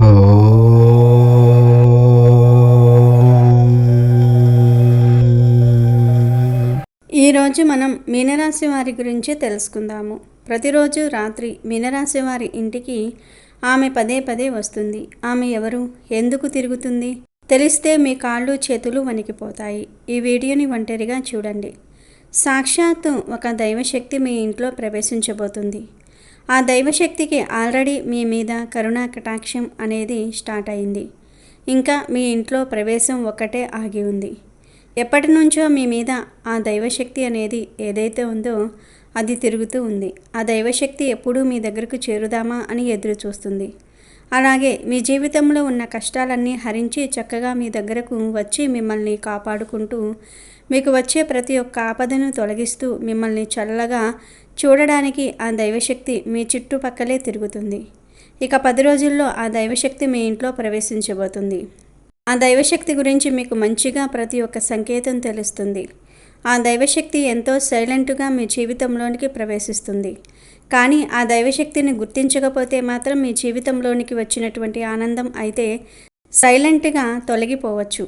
ఈరోజు మనం మీనరాశి వారి గురించి తెలుసుకుందాము. ప్రతిరోజు రాత్రి మీనరాశి వారి ఇంటికి ఆమె పదే పదే వస్తుంది. ఆమె ఎవరు? ఎందుకు తిరుగుతుంది? తెలిస్తే మీ కాళ్ళు చేతులు వణికిపోతాయి. ఈ వీడియోని ఒంటరిగా చూడండి. సాక్షాత్తు ఒక దైవశక్తి మీ ఇంట్లో ప్రవేశించబోతుంది. ఆ దైవశక్తికి ఆల్రెడీ మీ మీద కరుణా కటాక్షం అనేది స్టార్ట్ అయింది. ఇంకా మీ ఇంట్లో ప్రవేశం ఒక్కటే ఆగి ఉంది. ఎప్పటి నుంచో మీ మీద ఆ దైవశక్తి అనేది ఏదైతే ఉందో అది తిరుగుతూ ఉంది. ఆ దైవశక్తి ఎప్పుడూ మీ దగ్గరకు చేరుదామా అని ఎదురు చూస్తుంది. అలాగే మీ జీవితంలో ఉన్న కష్టాలన్నీ హరించి చక్కగా మీ దగ్గరకు వచ్చి మిమ్మల్ని కాపాడుకుంటూ మీకు వచ్చే ప్రతి ఒక్క ఆపదను తొలగిస్తూ మిమ్మల్ని చల్లగా చూడడానికి ఆ దైవశక్తి మీ చుట్టుపక్కలే తిరుగుతుంది. ఇక పది రోజుల్లో ఆ దైవశక్తి మీ ఇంట్లో ప్రవేశించబోతుంది. ఆ దైవశక్తి గురించి మీకు మంచిగా ప్రతి ఒక్క సంకేతం తెలుస్తుంది. ఆ దైవశక్తి ఎంతో సైలెంట్గా మీ జీవితంలోనికి ప్రవేశిస్తుంది. కానీ ఆ దైవశక్తిని గుర్తించకపోతే మాత్రం మీ జీవితంలోనికి వచ్చినటువంటి ఆనందం అయితే సైలెంట్గా తొలగిపోవచ్చు.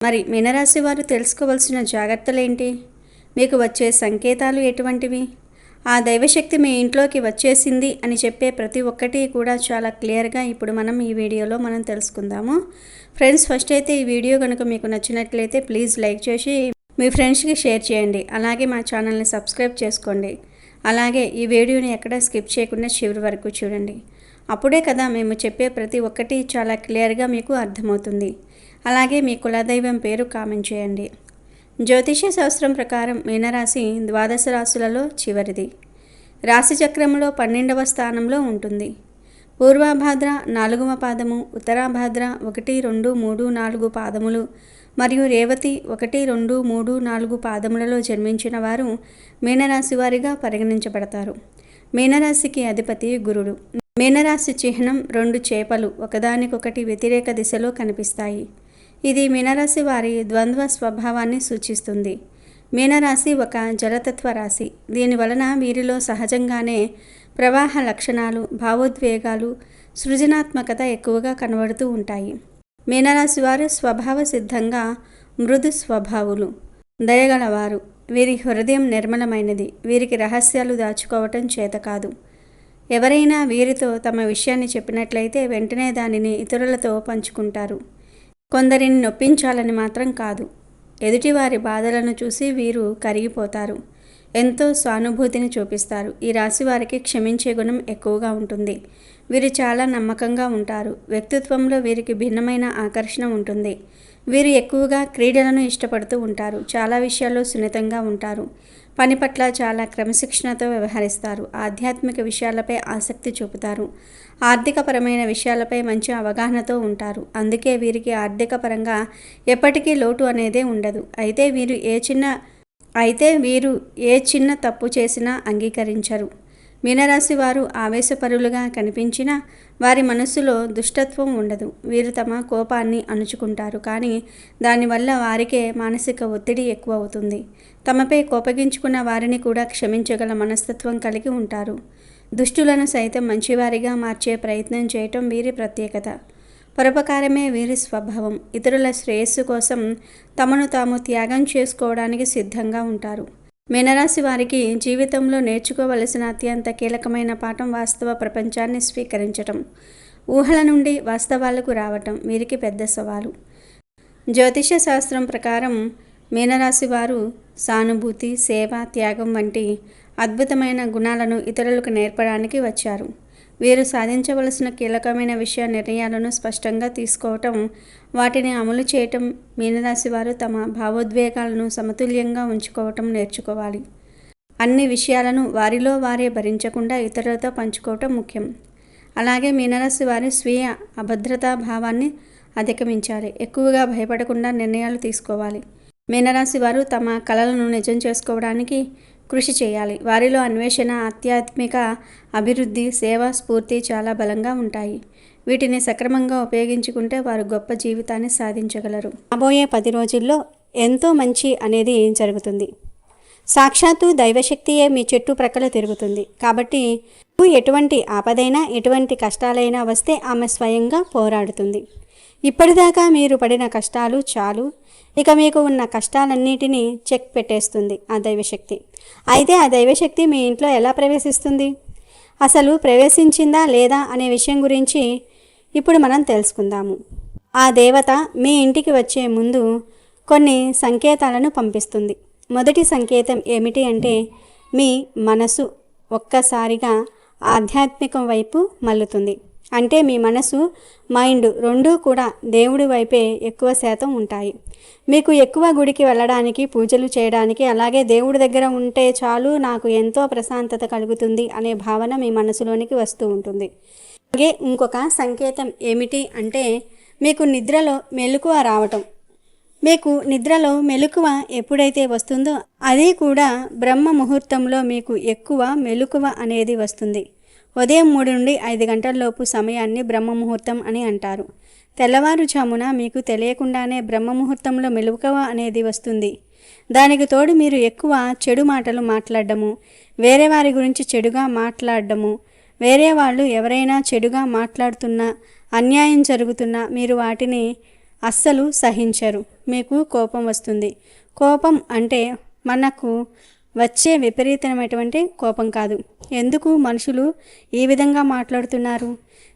మరి మీనరాశి వారు తెలుసుకోవాల్సిన జాగ్రత్తలేంటి? మీకు వచ్చే సంకేతాలు ఎటువంటివి? ఆ దైవశక్తి మీ ఇంట్లోకి వచ్చేసింది అని చెప్పే ప్రతి ఒక్కటి కూడా చాలా క్లియర్గా ఇప్పుడు మనం ఈ వీడియోలో మనం తెలుసుకుందాము. ఫ్రెండ్స్ ఫస్ట్ అయితే ఈ వీడియో కనుక మీకు నచ్చినట్లయితే ప్లీజ్ లైక్ చేసి మీ ఫ్రెండ్స్కి షేర్ చేయండి. అలాగే మా ఛానల్ని సబ్స్క్రైబ్ చేసుకోండి. అలాగే ఈ వీడియోని ఎక్కడ స్కిప్ చేయకుండా చివరి వరకు చూడండి. అప్పుడే కదా మేము చెప్పే ప్రతి ఒక్కటి చాలా క్లియర్గా మీకు అర్థమవుతుంది. అలాగే మీ కులదైవం పేరు కామెంట్ చేయండి. జ్యోతిష శాస్త్రం ప్రకారం మీనరాశి ద్వాదశ రాశులలో చివరిది. రాశి చక్రంలో పన్నెండవ స్థానంలో ఉంటుంది. పూర్వభాద్ర నాలుగవ పాదము ఉత్తరాభాద్ర ఒకటి రెండు మూడు నాలుగు పాదములు మరియు రేవతి ఒకటి రెండు మూడు నాలుగు పాదములలో జన్మించిన వారు మీనరాశి వారిగా పరిగణించబడతారు. మీనరాశికి అధిపతి గురుడు. మీనరాశి చిహ్నం రెండు చేపలు ఒకదానికొకటి వ్యతిరేక దిశలో కనిపిస్తాయి. ఇది మీనరాశి వారి ద్వంద్వ స్వభావాన్ని సూచిస్తుంది. మీనరాశి ఒక జలతత్వ రాశి. దీని వలన వీరిలో సహజంగానే ప్రవాహ లక్షణాలు భావోద్వేగాలు సృజనాత్మకత ఎక్కువగా కనబడుతూ ఉంటాయి. మీనరాశి వారు స్వభావ సిద్ధంగా మృదు స్వభావులు. దయగలవారు. వీరి హృదయం నిర్మలమైనది. వీరికి రహస్యాలు దాచుకోవటం చేత కాదు. ఎవరైనా వీరితో తమ విషయాన్ని చెప్పినట్లయితే వెంటనే దానిని ఇతరులతో పంచుకుంటారు. కొందరిని నొప్పించాలని మాత్రం కాదు. ఎదుటివారి బాధలను చూసి వీరు కరిగిపోతారు. ఎంతో సానుభూతిని చూపిస్తారు. ఈ రాశి వారికి క్షమించే గుణం ఎక్కువగా ఉంటుంది. వీరు చాలా నమ్మకంగా ఉంటారు. వ్యక్తిత్వంలో వీరికి భిన్నమైన ఆకర్షణ ఉంటుంది. వీరు ఎక్కువగా క్రీడలను ఇష్టపడుతూ ఉంటారు. చాలా విషయాల్లో సున్నితంగా ఉంటారు. పని పట్ల చాలా క్రమశిక్షణతో వ్యవహరిస్తారు. ఆధ్యాత్మిక విషయాలపై ఆసక్తి చూపుతారు. ఆర్థికపరమైన విషయాలపై మంచి అవగాహనతో ఉంటారు. అందుకే వీరికి ఆర్థికపరంగా ఎప్పటికీ లోటు అనేదే ఉండదు. అయితే వీరు ఏ చిన్న అయితే వీరు ఏ చిన్న తప్పు చేసినా అంగీకరించరు. మీనరాశి వారు ఆవేశపరులుగా కనిపించినా వారి మనస్సులో దుష్టత్వం ఉండదు. వీరు తమ కోపాన్ని అణుచుకుంటారు. కానీ దానివల్ల వారికే మానసిక ఒత్తిడి ఎక్కువ అవుతుంది తమపై కోపగించుకున్న వారిని కూడా క్షమించగల మనస్తత్వం కలిగి ఉంటారు. దుష్టులను సైతం మంచివారిగా మార్చే ప్రయత్నం చేయటం వీరి ప్రత్యేకత. పరోపకారమే వీరి స్వభావం. ఇతరుల శ్రేయస్సు కోసం తమను తాము త్యాగం చేసుకోవడానికి సిద్ధంగా ఉంటారు. మీనరాశి వారికి జీవితంలో నేర్చుకోవలసిన అత్యంత కీలకమైన పాఠం వాస్తవ ప్రపంచాన్ని స్వీకరించటం ఊహల నుండి వాస్తవాలకు రావటం వీరికి పెద్ద సవాలు. జ్యోతిష శాస్త్రం ప్రకారం మీనరాశి వారు సానుభూతి సేవ త్యాగం వంటి అద్భుతమైన గుణాలను ఇతరులకు నేర్పడానికి వచ్చారు. వీరు సాధించవలసిన కీలకమైన విషయ నిర్ణయాలను స్పష్టంగా తీసుకోవటం వాటిని అమలు చేయటం మీనరాశి వారు తమ భావోద్వేగాలను సమతుల్యంగా ఉంచుకోవటం నేర్చుకోవాలి. అన్ని విషయాలను వారిలో వారే భరించకుండా ఇతరులతో పంచుకోవటం ముఖ్యం. అలాగే మీనరాశి వారి స్వీయ అభద్రతా భావాన్ని అధిగమించాలి. ఎక్కువగా భయపడకుండా నిర్ణయాలు తీసుకోవాలి. మీనరాశి వారు తమ కళలను నిజం చేసుకోవడానికి కృషి చేయాలి. వారిలో అన్వేషణ ఆధ్యాత్మిక అభివృద్ధి సేవా స్ఫూర్తి చాలా బలంగా ఉంటాయి. వీటిని సక్రమంగా ఉపయోగించుకుంటే వారు గొప్ప జీవితాన్ని సాధించగలరు. రాబోయే పది రోజుల్లో ఎంతో మంచి అనేది జరుగుతుంది? సాక్షాత్తు దైవశక్తియే మీ చెట్టు ప్రక్కల తిరుగుతుంది. కాబట్టి ఎటువంటి ఆపదైనా ఎటువంటి కష్టాలైనా వస్తే ఆమె స్వయంగా పోరాడుతుంది. ఇప్పటిదాకా మీరు పడిన కష్టాలు చాలు. ఇక మీకు ఉన్న కష్టాలన్నిటినీ చెక్ పెట్టేస్తుంది ఆ దైవశక్తి. అయితే ఆ దైవశక్తి మీ ఇంట్లో ఎలా ప్రవేశిస్తుంది? అసలు ప్రవేశించిందా లేదా అనే విషయం గురించి ఇప్పుడు మనం తెలుసుకుందాము. ఆ దేవత మీ ఇంటికి వచ్చే ముందు కొన్ని సంకేతాలను పంపిస్తుంది. మొదటి సంకేతం ఏమిటి అంటే మీ మనసు ఒక్కసారిగా ఆధ్యాత్మికం వైపు మల్లుతుంది అంటే మీ మనసు మైండ్ రెండూ కూడా దేవుడి వైపే ఎక్కువ శాతం ఉంటాయి. మీకు ఎక్కువ గుడికి వెళ్ళడానికి పూజలు చేయడానికి అలాగే దేవుడి దగ్గర ఉంటే చాలు నాకు ఎంతో ప్రశాంతత కలుగుతుంది అనే భావన మీ మనసులోనికి వస్తూ ఉంటుంది. అలాగే ఇంకొక సంకేతం ఏమిటి అంటే మీకు నిద్రలో మెలకువ రావటం. మీకు నిద్రలో మెలకువ ఎప్పుడైతే వస్తుందో అది కూడా బ్రహ్మ ముహూర్తంలో మీకు ఎక్కువ మెలకువ అనేది వస్తుంది. ఉదయం మూడు నుండి ఐదు గంటలలోపు సమయాన్ని బ్రహ్మ ముహూర్తం అని అంటారు. తెల్లవారుజామున మీకు తెలియకుండానే బ్రహ్మ ముహూర్తంలో అనేది వస్తుంది. దానికి తోడు మీరు ఎక్కువ చెడు మాటలు మాట్లాడడము వేరే వారి గురించి చెడుగా మాట్లాడడము వేరే వాళ్ళు ఎవరైనా చెడుగా మాట్లాడుతున్నా అన్యాయం జరుగుతున్నా మీరు వాటిని అస్సలు సహించరు. మీకు కోపం వస్తుంది. కోపం అంటే మనకు వచ్చే విపరీతమైనటువంటి కోపం కాదు. ఎందుకు మనుషులు ఈ విధంగా మాట్లాడుతున్నారు?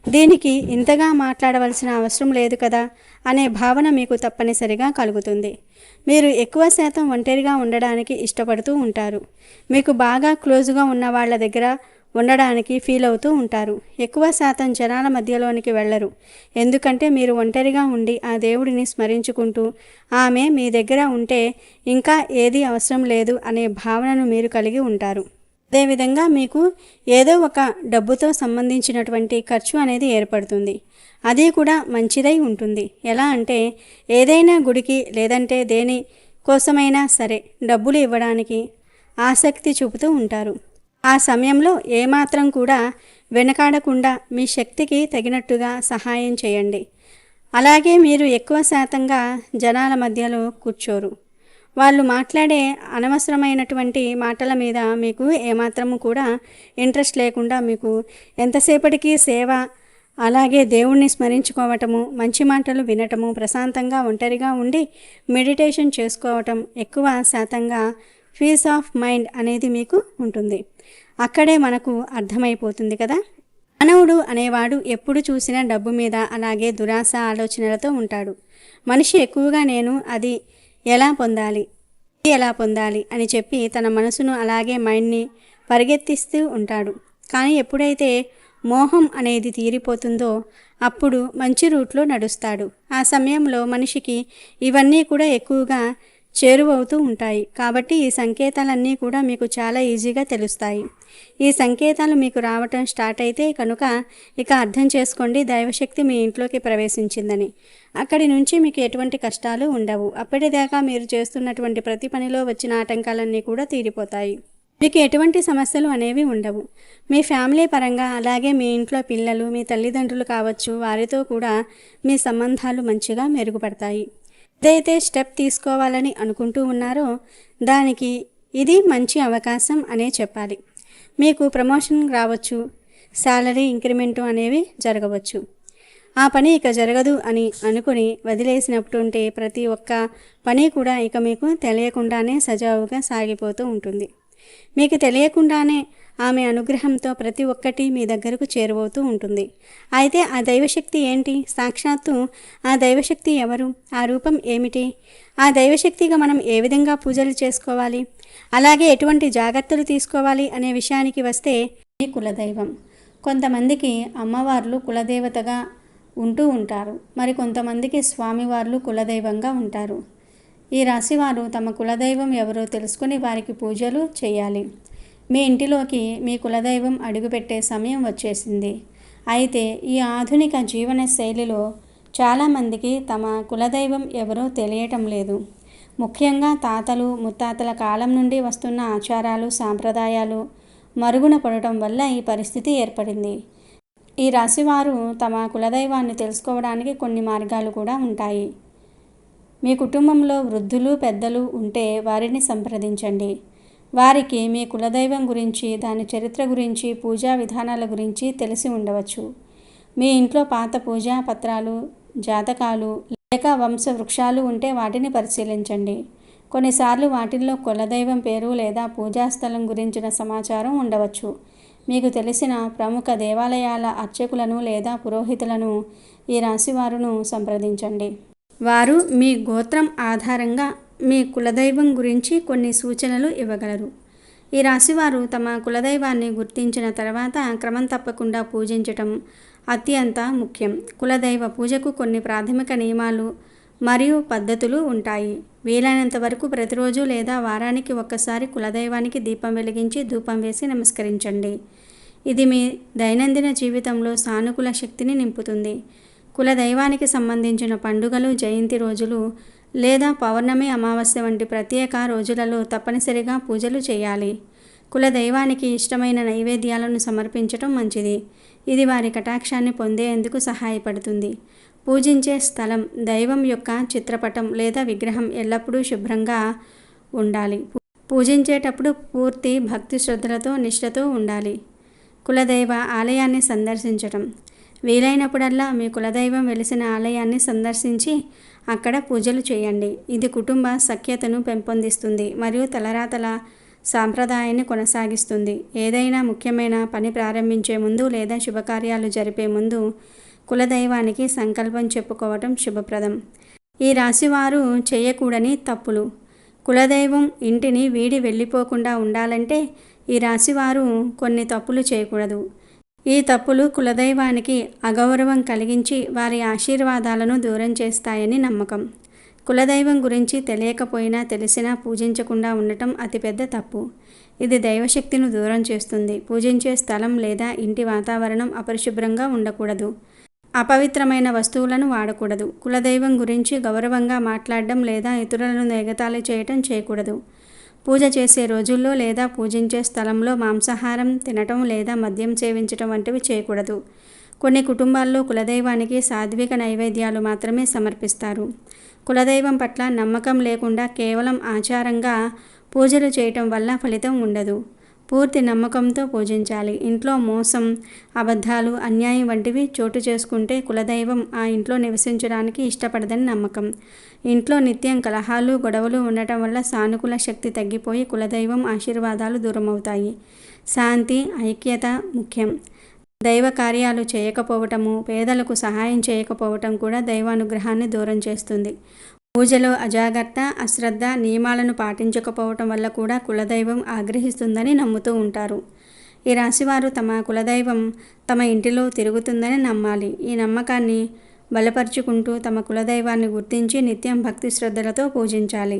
దీనికి ఇంతగా మాట్లాడవలసిన అవసరం లేదు కదా అనే భావన మీకు తప్పనిసరిగా కలుగుతుంది. మీరు ఎక్కువ శాతం ఒంటరిగా ఉండడానికి ఇష్టపడుతూ ఉంటారు. మీకు బాగా క్లోజ్గా ఉన్న వాళ్ళ దగ్గర ఉండడానికి ఫీల్ అవుతూ ఉంటారు. ఎక్కువ శాతం జనాల మధ్యలోనికి వెళ్ళరు. ఎందుకంటే మీరు ఒంటరిగా ఉండి ఆ దేవుడిని స్మరించుకుంటూ ఆమె మీ దగ్గర ఉంటే ఇంకా ఏది అవసరం లేదు అనే భావనను మీరు కలిగి ఉంటారు. అదేవిధంగా మీకు ఏదో ఒక డబ్బుతో సంబంధించినటువంటి ఖర్చు అనేది ఏర్పడుతుంది. అది కూడా మంచిదై ఉంటుంది. ఎలా అంటే ఏదైనా గుడికి లేదంటే దేని కోసమైనా సరే డబ్బులు ఇవ్వడానికి ఆసక్తి చూపుతూ ఉంటారు. ఆ సమయంలో ఏమాత్రం కూడా వెనకాడకుండా మీ శక్తికి తగినట్టుగా సహాయం చేయండి. అలాగే మీరు ఎక్కువ శాతంగా జనాల మధ్యలో కూర్చోరు. వాళ్ళు మాట్లాడే అనవసరమైనటువంటి మాటల మీద మీకు ఏమాత్రము కూడా ఇంట్రెస్ట్ లేకుండా మీకు ఎంతసేపటికి సేవ అలాగే దేవుణ్ణి స్మరించుకోవటము మంచి మాటలు వినటము ప్రశాంతంగా ఒంటరిగా ఉండి మెడిటేషన్ చేసుకోవటం ఎక్కువ శాతంగా పీస్ ఆఫ్ మైండ్ అనేది మీకు ఉంటుంది. అక్కడే మనకు అర్థమైపోతుంది కదా? మానవుడు అనేవాడు ఎప్పుడు చూసినా డబ్బు మీద అలాగే దురాశ ఆలోచనలతో ఉంటాడు. మనిషి ఎక్కువగా నేను అది ఎలా పొందాలి? ఎలా పొందాలి? అని చెప్పి తన మనసును అలాగే మైండ్ని పరిగెత్తిస్తూ ఉంటాడు. కానీ ఎప్పుడైతే మోహం అనేది తీరిపోతుందో అప్పుడు మంచి రూట్లో నడుస్తాడు. ఆ సమయంలో మనిషికి ఇవన్నీ కూడా ఎక్కువగా చేరువవుతూ ఉంటాయి. కాబట్టి ఈ సంకేతాలన్నీ కూడా మీకు చాలా ఈజీగా తెలుస్తాయి. ఈ సంకేతాలు మీకు రావటం స్టార్ట్ అయితే కనుక ఇక అర్థం చేసుకోండి. దైవశక్తి మీ ఇంట్లోకి ప్రవేశించిందని. అక్కడి నుంచి మీకు ఎటువంటి కష్టాలు ఉండవు. అప్పటిదాకా మీరు చేస్తున్నటువంటి ప్రతి పనిలో వచ్చిన ఆటంకాలన్నీ కూడా తీరిపోతాయి. మీకు ఎటువంటి సమస్యలు అనేవి ఉండవు. మీ ఫ్యామిలీ పరంగా అలాగే మీ ఇంట్లో పిల్లలు మీ తల్లిదండ్రులు కావచ్చు వారితో కూడా మీ సంబంధాలు మంచిగా మెరుగుపడతాయి. ఏదైతే స్టెప్ తీసుకోవాలని అనుకుంటూ ఉన్నారో దానికి ఇది మంచి అవకాశం అనే చెప్పాలి. మీకు ప్రమోషన్ రావచ్చు శాలరీ ఇంక్రిమెంటు అనేవి జరగవచ్చు. ఆ పని ఇక జరగదు అని అనుకుని వదిలేసినప్పుడుంటే ప్రతి ఒక్క పని కూడా ఇక మీకు తెలియకుండానే సజావుగా సాగిపోతూ ఉంటుంది. మీకు తెలియకుండానే ఆమె అనుగ్రహంతో ప్రతి ఒక్కటి మీ దగ్గరకు చేరువవుతూ ఉంటుంది. అయితే ఆ దైవశక్తి ఏంటి? సాక్షాత్తు ఆ దైవశక్తి ఎవరు? ఆ రూపం ఏమిటి? ఆ దైవశక్తిగా మనం ఏ విధంగా పూజలు చేసుకోవాలి? అలాగే ఎటువంటి జాగ్రత్తలు తీసుకోవాలి అనే విషయానికి వస్తే ఈ కులదైవం. కొంతమందికి అమ్మవార్లు కులదేవతగా ఉంటూ ఉంటారు. మరి కొంతమందికి స్వామివార్లు కులదైవంగా ఉంటారు. ఈ రాశివారు తమ కులదైవం ఎవరో తెలుసుకుని వారికి పూజలు చేయాలి. మీ ఇంటిలోకి మీ కులదైవం అడుగుపెట్టే సమయం వచ్చేసింది. అయితే ఈ ఆధునిక జీవన శైలిలో చాలామందికి తమ కులదైవం ఎవరో తెలియటం లేదు. ముఖ్యంగా తాతలు ముత్తాతల కాలం నుండి వస్తున్న ఆచారాలు సాంప్రదాయాలు మరుగున పడటం వల్ల ఈ పరిస్థితి ఏర్పడింది. ఈ రాశివారు తమ కులదైవాన్ని తెలుసుకోవడానికి కొన్ని మార్గాలు కూడా ఉంటాయి. మీ కుటుంబంలో వృద్ధులు పెద్దలు ఉంటే వారిని సంప్రదించండి. వారికి మీ కులదైవం గురించి దాని చరిత్ర గురించి పూజా విధానాల గురించి తెలిసి ఉండవచ్చు. మీ ఇంట్లో పాత పూజా పత్రాలు జాతకాలు లేక వంశ వృక్షాలు ఉంటే వాటిని పరిశీలించండి. కొన్నిసార్లు వాటిల్లో కులదైవం పేరు లేదా పూజాస్థలం గురించిన సమాచారం ఉండవచ్చు. మీకు తెలిసిన ప్రముఖ దేవాలయాల అర్చకులను లేదా పురోహితులను ఈ రాశివారును సంప్రదించండి. వారు మీ గోత్రం ఆధారంగా మీ కులదైవం గురించి కొన్ని సూచనలు ఇవ్వగలరు. ఈ రాశివారు తమ కులదైవాన్ని గుర్తించిన తర్వాత క్రమం తప్పకుండా పూజించటం అత్యంత ముఖ్యం. కులదైవ పూజకు కొన్ని ప్రాథమిక నియమాలు మరియు పద్ధతులు ఉంటాయి. వీలైనంత వరకు ప్రతిరోజు లేదా వారానికి ఒక్కసారి కులదైవానికి దీపం వెలిగించి ధూపం వేసి నమస్కరించండి. ఇది మీ దైనందిన జీవితంలో సానుకూల శక్తిని నింపుతుంది. కులదైవానికి సంబంధించిన పండుగలు జయంతి రోజులు లేదా పౌర్ణమి అమావాస్య వంటి ప్రత్యేక రోజులలో తప్పనిసరిగా పూజలు చేయాలి. కులదైవానికి ఇష్టమైన నైవేద్యాలను సమర్పించటం మంచిది. ఇది వారి కటాక్షాన్ని పొందేందుకు సహాయపడుతుంది. పూజించే స్థలం దైవం యొక్క చిత్రపటం లేదా విగ్రహం ఎల్లప్పుడూ శుభ్రంగా ఉండాలి. పూజించేటప్పుడు పూర్తి భక్తి శ్రద్ధలతో నిష్ఠతో ఉండాలి. కులదైవ ఆలయాన్ని సందర్శించటం. వీలైనప్పుడల్లా మీ కులదైవం వెలిసిన ఆలయాన్ని సందర్శించి అక్కడ పూజలు చేయండి. ఇది కుటుంబ సఖ్యతను పెంపొందిస్తుంది మరియు తలరాతల సాంప్రదాయాన్ని కొనసాగిస్తుంది. ఏదైనా ముఖ్యమైన పని ప్రారంభించే ముందు లేదా శుభకార్యాలు జరిపే ముందు కులదైవానికి సంకల్పం చెప్పుకోవటం శుభప్రదం. ఈ రాశివారు చేయకూడని తప్పులు. కులదైవం ఇంటిని వీడి వెళ్ళిపోకుండా ఉండాలంటే ఈ రాశివారు కొన్ని తప్పులు చేయకూడదు. ఈ తప్పులు కులదైవానికి అగౌరవం కలిగించి వారి ఆశీర్వాదాలను దూరం చేస్తాయని నమ్మకం. కులదైవం గురించి తెలియకపోయినా తెలిసినా పూజించకుండా ఉండటం అతిపెద్ద తప్పు. ఇది దైవశక్తిని దూరం చేస్తుంది. పూజించే స్థలం లేదా ఇంటి వాతావరణం అపరిశుభ్రంగా ఉండకూడదు. అపవిత్రమైన వస్తువులను వాడకూడదు. కులదైవం గురించి గౌరవంగా మాట్లాడడం లేదా ఇతరులను ఎగతాళి చేయటం చేయకూడదు. పూజ చేసే రోజుల్లో లేదా పూజించే స్థలంలో మాంసాహారం తినటం లేదా మద్యం సేవించటం వంటివి చేయకూడదు. కొన్ని కుటుంబాల్లో కులదైవానికి సాత్విక నైవేద్యాలు మాత్రమే సమర్పిస్తారు. కులదైవం పట్ల నమ్మకం లేకుండా కేవలం ఆచారంగా పూజలు చేయటం వల్ల ఫలితం ఉండదు. పూర్తి నమ్మకంతో పూజించాలి. ఇంట్లో మోసం అబద్ధాలు అన్యాయం వంటివి చోటు చేసుకుంటే కులదైవం ఆ ఇంట్లో నివసించడానికి ఇష్టపడదని నమ్మకం. ఇంట్లో నిత్యం కలహాలు గొడవలు ఉండటం వల్ల సానుకూల శక్తి తగ్గిపోయి కులదైవం ఆశీర్వాదాలు దూరమవుతాయి. శాంతి ఐక్యత ముఖ్యం. దైవ కార్యాలు చేయకపోవటము పేదలకు సహాయం చేయకపోవటం కూడా దైవానుగ్రహాన్ని దూరం చేస్తుంది. పూజలో అజాగ్రత్త అశ్రద్ధ నియమాలను పాటించకపోవటం వల్ల కూడా కులదైవం ఆగ్రహిస్తుందని నమ్ముతూ ఉంటారు. ఈ రాశివారు తమ కులదైవం తమ ఇంటిలో తిరుగుతుందని నమ్మాలి. ఈ నమ్మకాన్ని బలపరుచుకుంటూ తమ కులదైవాన్ని గుర్తించి నిత్యం భక్తి శ్రద్ధలతో పూజించాలి.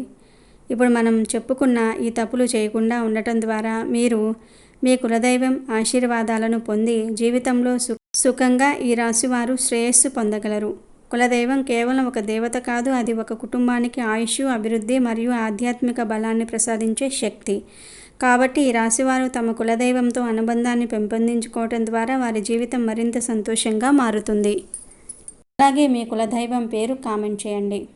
ఇప్పుడు మనం చెప్పుకున్న ఈ తప్పులు చేయకుండా ఉండటం ద్వారా మీరు మీ కులదైవం ఆశీర్వాదాలను పొంది జీవితంలో సుఖంగా ఈ రాశివారు శ్రేయస్సు పొందగలరు. కులదైవం కేవలం ఒక దేవత కాదు అది ఒక కుటుంబానికి ఆయుష్ అభివృద్ధి మరియు ఆధ్యాత్మిక బలాన్ని ప్రసాదించే శక్తి. కాబట్టి ఈ రాశివారు తమ కులదైవంతో అనుబంధాన్ని పెంపొందించుకోవటం ద్వారా వారి జీవితం మరింత సంతోషంగా మారుతుంది. అలాగే మీ కులదైవం పేరు కామెంట్ చేయండి.